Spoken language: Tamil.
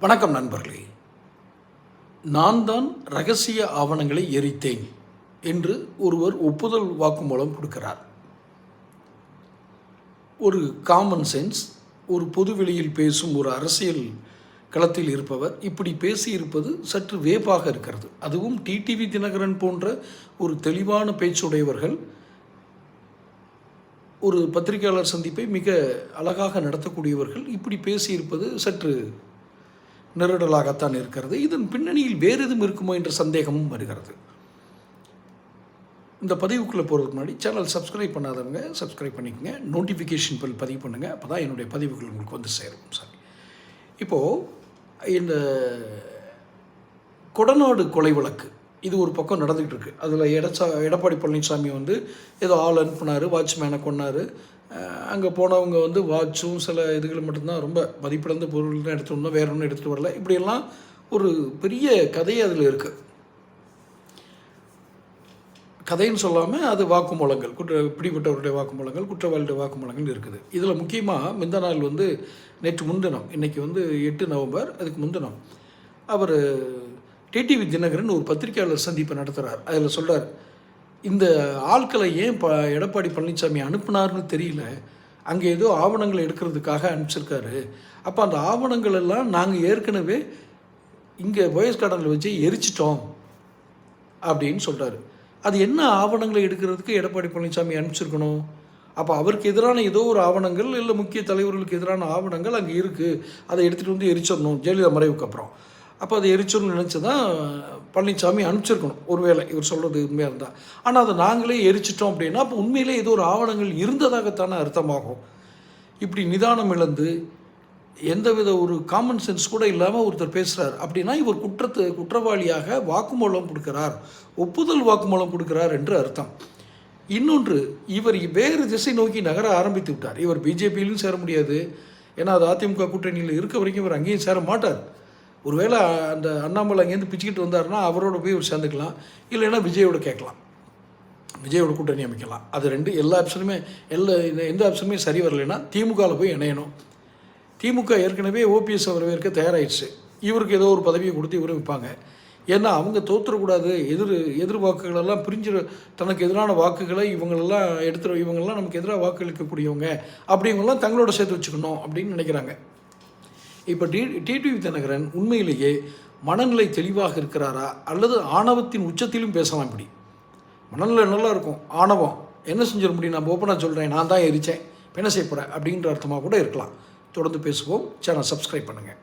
வணக்கம் நண்பர்களே. நான் தான் ரகசிய ஆவணங்களை எரித்தேன் என்று ஒருவர் ஒப்புதல் வாக்குமூலம் கொடுக்கிறார். ஒரு காமன் சென்ஸ் ஒரு பொதுவெளியில் பேசும் ஒரு அரசியல் களத்தில் இருப்பவர் இப்படி பேசியிருப்பது சற்று வேப்பாக இருக்கிறது. அதுவும் டிடிவி தினகரன் போன்ற ஒரு தெளிவான பேச்சுடையவர்கள் ஒரு பத்திரிகையாளர் சந்திப்பை மிக அழகாக நடத்தக்கூடியவர்கள் இப்படி பேசியிருப்பது சற்று நெருடலாகத்தான் இருக்கிறது. இதன் பின்னணியில் வேறு எதுவும் இருக்குமோ என்ற சந்தேகமும் வருகிறது. இந்த பதிவுக்குள்ளே போகிறதுக்கு முன்னாடி சேனல் சப்ஸ்கிரைப் பண்ணாதவங்க சப்ஸ்கிரைப் பண்ணிக்கங்க. நோட்டிஃபிகேஷன் பில் பதிவு பண்ணுங்கள் அப்போ தான் என்னுடைய பதிவுகள் உங்களுக்கு வந்து சேரும். சாரி இப்போது இந்த கொடநாடு கொலை வழக்கு. இது ஒரு பக்கம் நடந்துகிட்டு இருக்கு. அதில் எடச்சா எடப்பாடி பழனிசாமி வந்து ஏதோ ஆள் அனுப்புனார் வாட்ச்மேனை கொன்னார். அங்கே போனவங்க வந்து வாட்சும் சில இதுகள் மட்டும்தான் ரொம்ப மதிப்பிழந்த பொருள் தான் எடுத்துகிட்டு வந்தோம் வேற ஒன்றும் எடுத்துகிட்டு வரல. இப்படியெல்லாம் ஒரு பெரிய கதை அதில் இருக்குது கதைன்னு சொல்லாமல் அது வாக்குமூலங்கள் குற்ற பிடிப்பட்டவருடைய வாக்குமூலங்கள் குற்றவாளியுடைய வாக்குமூலங்கள் இருக்குது. இதில் முக்கியமாக முந்த நாள் வந்து நேற்று முன்தினம் இன்றைக்கி வந்து எட்டு நவம்பர் அதுக்கு முன்தினம் அவர் டிடிவி தினகரன் ஒரு பத்திரிகையாளர் சந்திப்பை நடத்துகிறார் அதில் சொல்கிறார் இந்த ஆட்களை ஏன் ப எடப்பாடி பழனிசாமி அனுப்புனார்னு தெரியல. அங்கே ஏதோ ஆவணங்கள் எடுக்கிறதுக்காக அனுப்பிச்சிருக்காரு. அப்போ அந்த ஆவணங்கள் எல்லாம் நாங்கள் ஏற்கனவே இங்கே போயஸ் கார்டனில் வச்சு எரிச்சிட்டோம் அப்படின்னு சொல்கிறாரு அது என்ன ஆவணங்களை எடுக்கிறதுக்கு எடப்பாடி பழனிசாமி அனுப்பிச்சிருக்கணும்? அப்போ அவருக்கு எதிரான ஏதோ ஒரு ஆவணங்கள் இல்லை முக்கிய தலைவர்களுக்கு எதிரான ஆவணங்கள் அங்கே இருக்குது அதை எடுத்துகிட்டு வந்து எரிச்சிடணும். ஜெயலலிதா மறைவுக்கு அப்புறம். அப்போ அதை எரிச்சிடணும்னு நினச்சி தான் பழனிசாமி அனுப்பிச்சிருக்கணும். ஒருவேளை இவர் சொல்கிறது உண்மையாக இருந்தால் ஆனால் அதை நாங்களே எரிச்சிட்டோம் அப்படின்னா அப்போ உண்மையிலே ஏதோ ஒரு ஆவணங்கள் இருந்ததாகத்தானே அர்த்தமாகும். இப்படி நிதானம் இழந்து எந்தவித ஒரு காமன் சென்ஸ் கூட இல்லாமல் ஒருத்தர் பேசுகிறார் அப்படின்னா இவர் குற்றத்து குற்றவாளியாக வாக்குமூலம் கொடுக்கிறார். ஒப்புதல் வாக்குமூலம் கொடுக்கிறார் என்று அர்த்தம். இன்னொன்று இவர் வேறு திசை நோக்கி நகர ஆரம்பித்து விட்டார். இவர் பிஜேபியிலும் சேர முடியாது. ஏன்னா அது அதிமுக கூட்டணியில் இருக்க வரைக்கும் இவர் அங்கேயும் சேர மாட்டார். ஒருவேளை அந்த அண்ணாமலை அங்கேருந்து பிச்சுக்கிட்டு வந்தாருன்னா அவரோட போய் ஒரு சேர்ந்துக்கலாம். இல்லைன்னா விஜயோட கேட்கலாம். விஜயோட கூட்டணி அமைக்கலாம். அது ரெண்டு எல்லா ஆப்ஷனுமே எல்லா எந்த ஆப்ஷனுமே சரி வரலைன்னா திமுகவில் போய் இணையணும். திமுக ஏற்கனவே ஓபிஎஸ் வரவேற்க தயாராகிடுச்சு இவருக்கு ஏதோ ஒரு பதவியை கொடுத்து இவரும் வைப்பாங்க ஏன்னா அவங்க தோற்றுறக்கூடாது எதிர் எதிர் வாக்குகளெல்லாம் பிரிஞ்சு தனக்கு எதிரான வாக்குகளை இவங்களெல்லாம் எடுத்துகிற இவங்கெல்லாம் நமக்கு எதிராக வாக்களிக்கக்கூடியவங்க அப்படிங்கலாம் தங்களோட சேர்த்து வச்சுக்கணும் அப்படின்னு நினைக்கிறாங்க. இப்போ டி டிடிவி தினகரன் உண்மையிலேயே மனநிலை தெளிவாக இருக்கிறாரா? அல்லது ஆணவத்தின் உச்சத்திலும் பேசலாம் இப்படி? மனநிலை நல்லா இருக்கும். ஆணவம். என்ன செஞ்சிட முடியும்? நான் ஓப்பனாக சொல்கிறேன் நான் தான் எரித்தேன் என்ன செய்ய போகிறேன் அப்படின்ற அர்த்தமாக கூட இருக்கலாம். தொடர்ந்து பேசுவோம். சேனல் சப்ஸ்கிரைப் பண்ணுங்கள்